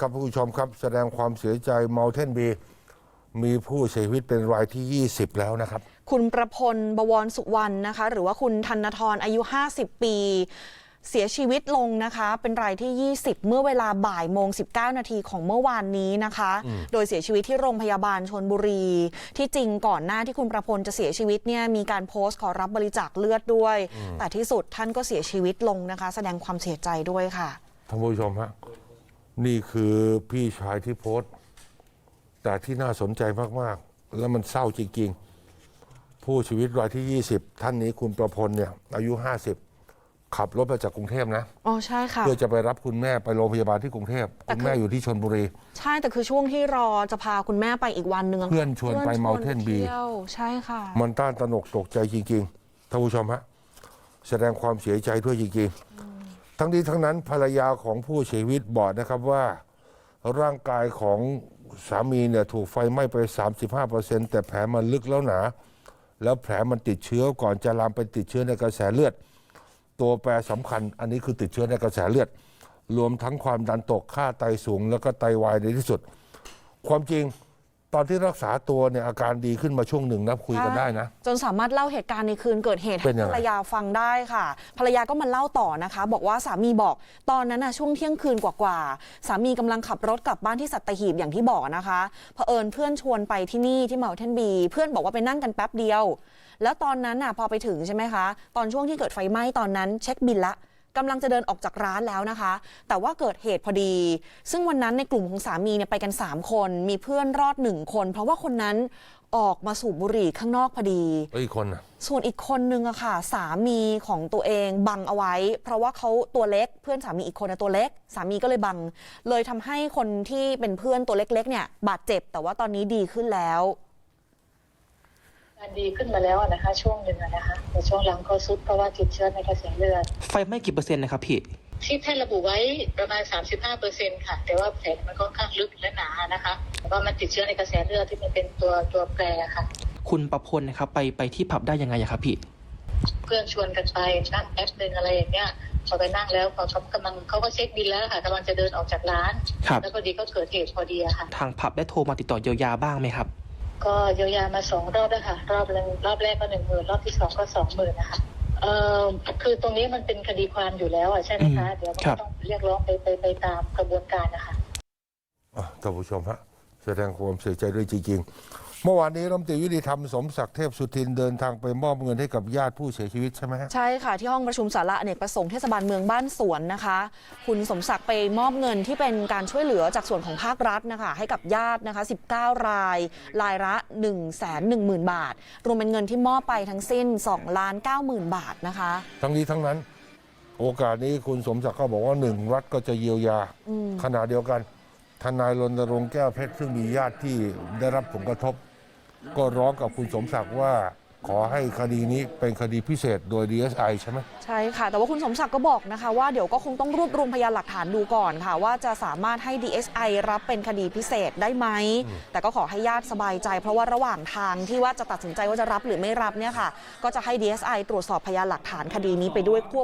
ครับผู้ชมครับ แสดงความเสียใจเมาเทนบีมีผู้เสียชีวิตเป็นรายที่ 20 แล้วนะครับ คุณประพลบวรสุวรรณนะคะ หรือว่าคุณธนทรอายุ 50 ปี เสียชีวิตลงนะคะ เป็นรายที่ 20 เมื่อเวลาบ่ายโมง 19 นาทีของเมื่อวานนี้นะคะ โดยเสียชีวิตที่โรงพยาบาลชนบุรี ที่จริงก่อนหน้าที่คุณประพลจะเสียชีวิตเนี่ยมีการโพสต์ขอรับบริจาคเลือดด้วย แต่ที่สุดท่านก็เสียชีวิตลงนะคะ แสดงความเสียใจด้วยค่ะ ท่านผู้ชมฮะ นี่คือพี่ชายที่โพสต์ แต่ที่น่าสนใจมาก ๆ แล้วมันเศร้าจริง ๆ ผู้ชีวิตรายที่ 20 ท่านนี้คุณประพลเนี่ย อายุ 50 ขับรถมาจากกรุงเทพนะ อ๋อใช่ค่ะ เพื่อจะไปรับคุณแม่ไปโรงพยาบาลที่กรุงเทพแต่คุณคือแม่อยู่ที่ชนบุรี ใช่แต่คือช่วงที่รอจะพาคุณแม่ไปอีกวันหนึ่งะเพื่อนชวนไป Mountain ไป Bee เที่ยวใช่ค่ะ มันต้านตระหนกตกใจจริง ๆ ท่านผู้ชมฮะ แสดงความเสียใจด้วยจริง ๆ ทั้งนี้ทั้งนั้นภรรยาของผู้เสียชีวิตบอกนะครับว่าร่างกายของสามีเนี่ยถูกไฟไหม้ไป 35%แต่แผลมันลึกแล้วหนา แล้วแผลมันติดเชื้อก่อนจะลามไปติดเชื้อในกระแสเลือด ตัวแปรสำคัญ อันนี้คือติดเชื้อในกระแสเลือด รวมทั้งความดันตกค่าไตสูง แล้วก็ไตวายในที่สุด ความจริง ตอนที่รักษาตัวเนี่ยอาการดีขึ้นมาช่วงหนึ่งนะคุยกันได้นะ จนสามารถเล่าเหตุการณ์ในคืนเกิดเหตุเป็ให้นยังไงภรรยาฟังได้ค่ะ ภรรยาก็มาเล่าต่อนะคะ บอกว่าสามีบอกตอนนั้นน่ะช่วงเที่ยงคืนกว่าๆสามีกำลังขับรถกลับบ้านที่สัตหีบอย่างที่บอกนะคะเผอิญเพื่อนชวนไปที่นี่ที่เมาเทนบี เพื่อนบอกว่าไปนั่งกันแป๊บเดียว แล้วตอนนั้นน่ะพอไปถึงใช่ไหมคะ ตอนช่วงที่เกิดไฟไหม้ตอนนั้นเช็คบินละ กำลังจะเดินออกจากร้านแล้วนะคะ แต่ว่าเกิดเหตุพอดี ซึ่งวันนั้นในกลุ่มของสามีเนี่ยไปกัน 3 คน มีเพื่อนรอดหนึ่งคน เพราะว่าคนนั้นออกมาสูบบุหรี่ข้างนอกพอดีแล้วอีกคนน่ะส่วนอีกคนนึงอะค่ะ สามีของตัวเองบังเอาไว้ เพราะว่าเขาตัวเล็ก เพื่อนสามีอีกคนนะตัวเล็ก สามีก็เลยบัง เลยทำให้คนที่เป็นเพื่อนตัวเล็กๆเนี่ยบาดเจ็บ แต่ว่าตอนนี้ดีขึ้นแล้วการ ดีขึ้นมาแล้วอะนะคะ ช่วงหนึ่งอะนะคะแต่ช่วงหลังก็ซุดเพราะว่าติดเชื้อในกระแสเลือด ไฟไหม้กี่เปอร์เซ็นต์นะครับพี่ที่แพทย์ระบุไว้ประมาณ 35เปอร์เซ็นค่ะ แต่ว่าแผลมันค่อนข้างลึกและหนานะคะแต่ว่ามันติดเชื้อในกระแสเลือดที่มันเป็นตัวตัวแปรค่ะ คุณประพลนะครับไปไปที่ผับได้ยังไงอะครับพี่เพื่อนชวนกันไปนั่งแอปหนึ่งอะไรอย่างเงี้ยพอไปนั่งแล้วพอเขากำลังเขาก็เช็คบินแล้วค่ะกำลังจะเดินออกจากร้านครับแล้วพอดีก็เกิดเหตุพอดีอะค่ะ ทางผับได้โทรมาติดต่อเยียวยาบ้างไหมครับ ก็เยียวยามาสองรอบแล้วค่ะ รอบแรกรอบแรกก็หนึ่งหมื่นรอบที่สองก็สองหมื่นนะคะเอ่อคือตรงนี้มันเป็นคดีความอยู่แล้วอะใช่ไหมคะอืมเดี๋ยวมันครัก็บต้องเรียกร้องไปไปไปตามกระบวนการนะคะอะท่านผู้ชมฮะแสดงความเสียใจด้วยจริงๆ เมื่อวานนี้รัฐมนตรียุติธรรมสมศักดิ์เทพสุทินเดินทางไปมอบเงินให้กับญาติผู้เสียชีวิตใช่ไหมฮะ ใช่ค่ะ ที่ห้องประชุมสาระอเนกประสงค์เทศบาลเมืองบ้านสวนนะคะ คุณสมศักดิ์ไปมอบเงินที่เป็นการช่วยเหลือจากส่วนของภาครัฐนะคะ ให้กับญาตินะคะ 19 ราย รายละ 1 1 0 0 0 0 บาท รวมเป็นเงินที่มอบไปทั้งสิ้น2ล้าน9 0,000 บาทนะคะ ทั้งนี้ทั้งนั้น โอกาสนี้คุณสมศักดิ์ก็บอกว่าหนึ่งรัฐก็จะเยียวยาขณะเดียวกันทนายรณรงค์แก้วเพชรซึ่งมีญาติที่ได้รับผลกระทบ ก็ร้องกับคุณสมศักดิ์ว่า ขอให้คดีนี้เป็นคดีพิเศษโดย DSI ใช่ไหม ใช่ค่ะ แต่ว่าคุณสมศักดิ์ก็บอกนะคะ ว่าเดี๋ยวก็คงต้องรวบรวมพยานหลักฐานดูก่อนค่ะ ว่าจะสามารถให้ DSI รับเป็นคดีพิเศษได้ไหม แต่ก็ขอให้ญาติสบายใจ เพราะว่าระหว่างทางที่ว่าจะตัดสินใจว่าจะรับหรือไม่รับเนี่ยค่ะ ก็จะให้ DSI ตรวจสอบพยานหลักฐานคดีนี้ไปด้วยควบ